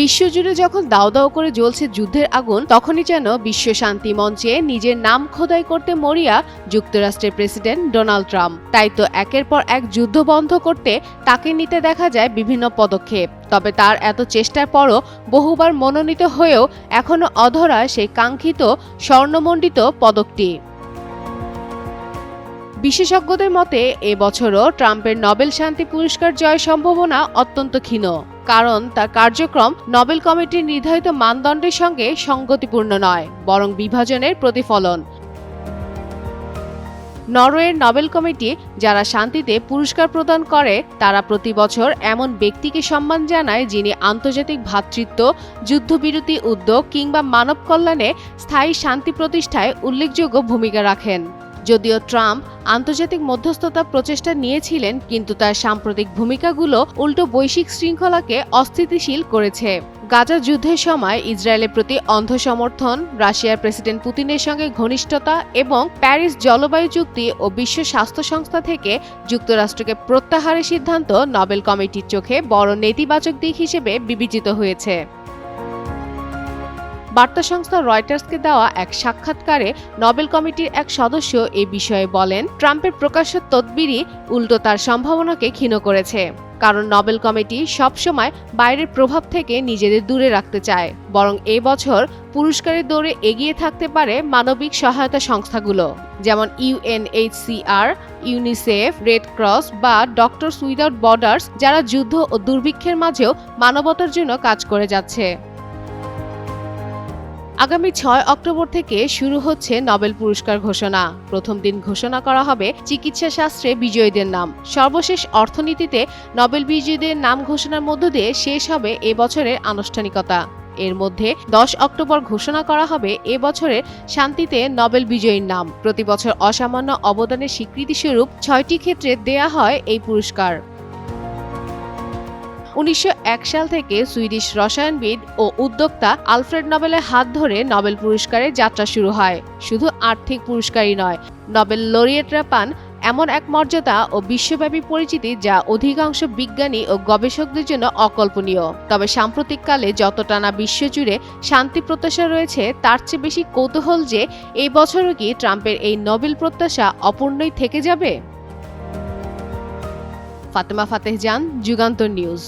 বিশ্বজুড়ে যখন দাও দাও করে জ্বলছে যুদ্ধের আগুন, তখনই যেন বিশ্ব শান্তি মঞ্চে নিজের নাম খোদাই করতে মরিয়া যুক্তরাষ্ট্রের প্রেসিডেন্ট ডোনাল্ড ট্রাম্প। তাই তো একের পর এক যুদ্ধ বন্ধ করতে তাকে নিতে দেখা যায় বিভিন্ন পদক্ষেপ। তবে তার এত চেষ্টার পরও বহুবার মনোনীত হয়েও এখনও অধরা সেই কাঙ্ক্ষিত স্বর্ণমণ্ডিত পদকটি। বিশেষজ্ঞদের মতে এবছরও ট্রাম্পের নোবেল শান্তি পুরস্কার জয়ের সম্ভাবনা অত্যন্ত ক্ষীণ। কারণ তার কার্যক্রম নোবেল কমিটির নির্ধারিত মানদণ্ডের সঙ্গে সঙ্গতিপূর্ণ নয়, বরং বিভাজনের প্রতিফলন। নরওয়ের নোবেল কমিটি যারা শান্তিতে পুরস্কার প্রদান করে, তারা প্রতি বছর এমন ব্যক্তিকে সম্মান জানায় যিনি আন্তর্জাতিক ভ্রাতৃত্ব যুদ্ধবিরতি উদ্যোগ কিংবা মানব কল্যাণে স্থায়ী শান্তি প্রতিষ্ঠায় উল্লেখযোগ্য ভূমিকা রাখেন। যদিও ট্রাম্প আন্তর্জাতিক মধ্যস্থতা প্রচেষ্টা নিয়েছিলেন, কিন্তু তার সাম্প্রতিক ভূমিকাগুলো উল্টো বৈশ্বিক শৃঙ্খলাকে অস্থিতিশীল করেছে। গাজা যুদ্ধের সময় ইসরায়েলের প্রতি অন্ধ সমর্থন রাশিয়ার প্রেসিডেন্ট পুতিনের সঙ্গে ঘনিষ্ঠতা এবং প্যারিস জলবায়ু চুক্তি ও বিশ্ব স্বাস্থ্য সংস্থা থেকে যুক্তরাষ্ট্রকে প্রত্যাহারের সিদ্ধান্ত নোবেল কমিটির চোখে বড় নেতিবাচক দিক হিসেবে বিবেচিত হয়েছে। বার্তা সংস্থা রয়টার্সকে দেওয়া এক সাক্ষাৎকারে নোবেল কমিটির এক সদস্য এ বিষয়ে বলেন, ট্রাম্পের প্রকাশ্য তদবিরই উল্টো তার সম্ভাবনাকে ক্ষীণ করেছে, কারণ নোবেল কমিটি সবসময় বাইরের প্রভাব থেকে নিজেদের দূরে রাখতে চায়, বরং এ বছর পুরস্কারের দৌড়ে এগিয়ে থাকতে পারে মানবিক সহায়তা সংস্থাগুলো, যেমন ইউএনএইচসিআর ইউনিসেফ, রেড ক্রস বা ডক্টরস উইদাউট বর্ডার্স, যারা যুদ্ধ ও দুর্ভিক্ষের মাঝেও মানবতার জন্য কাজ করে যাচ্ছে। আগামী ছয় অক্টোবর থেকে শুরু হচ্ছে নোবেল পুরস্কার ঘোষণা। প্রথম দিন ঘোষণা করা হবে চিকিৎসা শাস্ত্রে বিজয়ীদের নাম। সর্বশেষ অর্থনীতিতে নোবেল বিজয়ীদের নাম ঘোষণার মধ্য দিয়ে শেষ হবে এ বছরের আনুষ্ঠানিকতা। এর মধ্যে দশ অক্টোবর ঘোষণা করা হবে এ বছরের শান্তিতে নোবেল বিজয়ীর নাম। প্রতি বছর অসামান্য অবদানের স্বীকৃতিস্বরূপ ছয়টি ক্ষেত্রে দেয়া হয় এই পুরস্কার। উনিশশো এক সাল থেকে সুইডিশ রসায়নবিদ ও উদ্যোক্তা আলফ্রেড নোবেলের হাত ধরে নোবেল পুরস্কারের যাত্রা শুরু হয়। শুধু আর্থিক পুরস্কারই নয়, নোবেল লরিয়েটরা পান এমন এক মর্যাদা ও বিশ্বব্যাপী পরিচিতি যা অধিকাংশ বিজ্ঞানী ও গবেষকদের জন্য অকল্পনীয়। তবে সাম্প্রতিককালে যতটা না বিশ্বজুড়ে শান্তি প্রত্যাশা রয়েছে, তার চেয়ে বেশি কৌতূহল যে এই বছরও কি ট্রাম্পের এই নোবেল প্রত্যাশা অপূর্ণই থেকে যাবে? ফাতেমা ফাতেহ জান, যুগান্তর নিউজ।